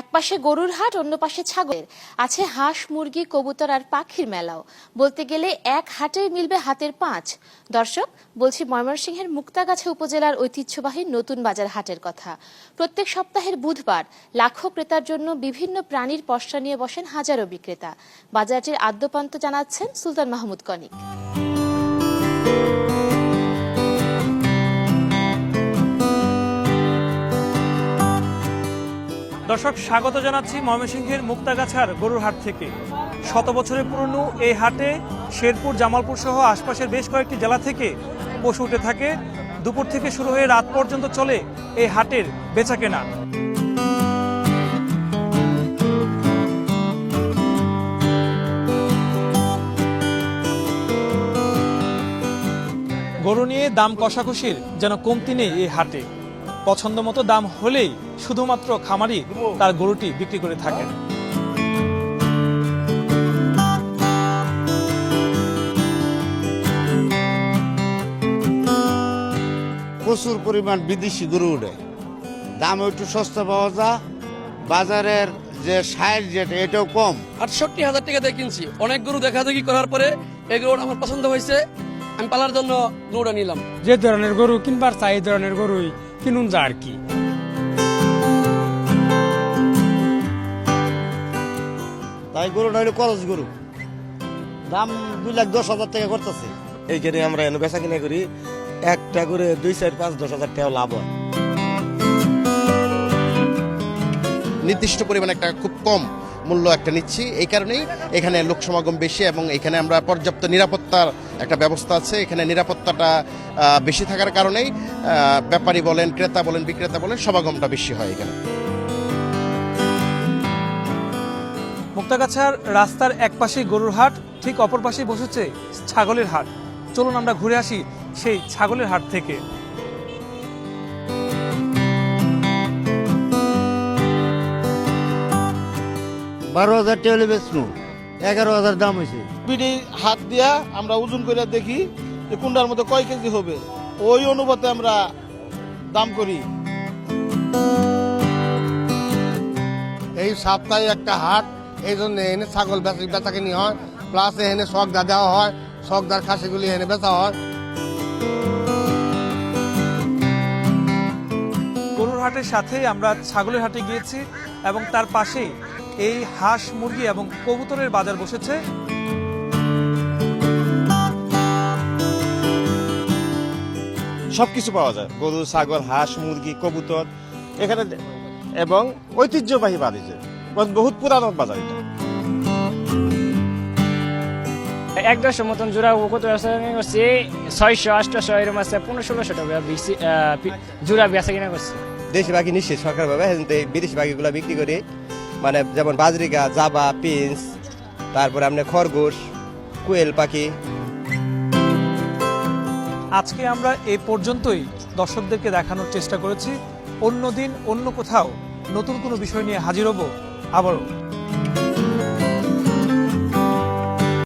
এক পাশে গরুর হাট, অন্য পাশে ছাগলের। আছে হাঁস, মুরগি, কবুতর আর পাখির মেলাও। বলতে গেলে এক হাটে মিলবে হাতের পাঁচ। দর্শক, বলছি ময়মনসিংহের মুক্তাগাছা উপজেলার ঐতিহ্যবাহী নতুন বাজার হাটের কথা। প্রত্যেক সপ্তাহের বুধবার লাখো ক্রেতার জন্য বিভিন্ন প্রাণীর পশরা নিয়ে বসেন হাজারো বিক্রেতা। বাজারটির আদ্যপান্ত জানাচ্ছেন সুলতান মাহমুদ কনিক দর্শক, স্বাগত জানাচ্ছি ময়মনসিংহের মুক্তাগাছার গরুর হাট থেকে। শত বছরের পুরনো এই হাটে শেরপুর, জামালপুর সহ আশপাশের বেশ কয়েকটি জেলা থেকে পশু উঠে থাকে। দুপুর থেকে শুরু হয়ে রাত পর্যন্ত চলে এই হাটের বেচা কেনা গরু নিয়ে দাম কষাকষির যেন কমতি নেই এই হাটে। পছন্দ মতো দাম হলেই শুধুমাত্র খামারি তার গরুটি বিক্রি করে থাকেন। প্রচুর পরিমাণ বিদেশি গরু উঠে দাম একটু সস্তা পাওয়া যায়। বাজারের যে সাইজ যেটা এটাও কম। আটষট্টি হাজার টাকা দিয়ে কিনছি। অনেক গরু দেখা দেখি করার পরে এই গরুটা আমার পছন্দ হয়েছে। আমি পালার জন্য গরুটা নিলাম। যে ধরনের গরু কিনবার চাই এই ধরনের গরুই। কিনুন যা আর কি? তাই গরুটা হলো করজ গরু। দাম দুই লাখ দশ হাজার টাকা করতেছে। এইখানে আমরা এনে বেচা কিনা করি একটা করে দুই চার পাঁচ দশ হাজার টাকা লাভ হয়। নির্দিষ্ট পরিমাণে একটা খুব কম মূল্য একটা নিচ্ছি। এই কারণেই এখানে লোক সমাগম বেশি এবং এখানে আমরা পর্যাপ্ত নিরাপত্তার একটা ব্যবস্থা আছে। এখানে নিরাপত্তাটা বেশি থাকার কারণেই ব্যাপারী বলেন, ক্রেতা বলেন, বিক্রেতা বলেন, সমাগমটা বেশি হয় এখানে। মুক্তাগাছার রাস্তার এক পাশে গরুর হাট, ঠিক অপর পাশে বসেছে ছাগলের হাট। চলুন আমরা ঘুরে আসি সেই ছাগলের হাট থেকে। বারো হাজার টাকা হলে বেচনু। এগারো হাজার দাম হয়েছে। বিডি হাত দিয়া আমরা ওজন করে দেখি যে কুন্ডার মধ্যে কয় কেজি হবে। ওই অনুপাতে আমরা দাম করি। এই সপ্তাহে একটা হাট এই জন্য এনে ছাগল বেচা বেচা কিনি হয়। প্লাস এখানে শখদা দেওয়া হয়। শখদার খাসিগুলি এনে বেচা হয়। গরুর হাটের সাথে আমরা ছাগলের হাটে গিয়েছি এবং তার পাশেই এই হাঁস মুরগি এবং কবুতরের বাজার বসেছে। সব কিছু পাওয়া যায়। গরু ছাগল হাঁস মুরগি কবুতর এখানে এবং ঐতিহ্যবাহী বাণিজ্য। বহুত পুরানো বাজার এটা। এক দশ মতন জোড়া কত আছে করছি। ছয়শো আটশো এরকম আছে পনেরো ষোলোশো টাকা বেশি জোড়া বেচা কিনা করছে। দেশি বাকি নিশ্চিত সরকার ভাবে বিদেশি বাকিগুলো বিক্রি করি মানে যেমন বাজরিকা, জাবা পিঞ্চ তারপরে আপনি খরগোশ, কুয়েল পাখি। আজকে আমরা এ পর্যন্তই। দর্শকদেরকে দেখানোর চেষ্টা করেছি। অন্য দিন অন্য কোথাও নতুন কোনো বিষয় নিয়ে হাজির হব আবারও।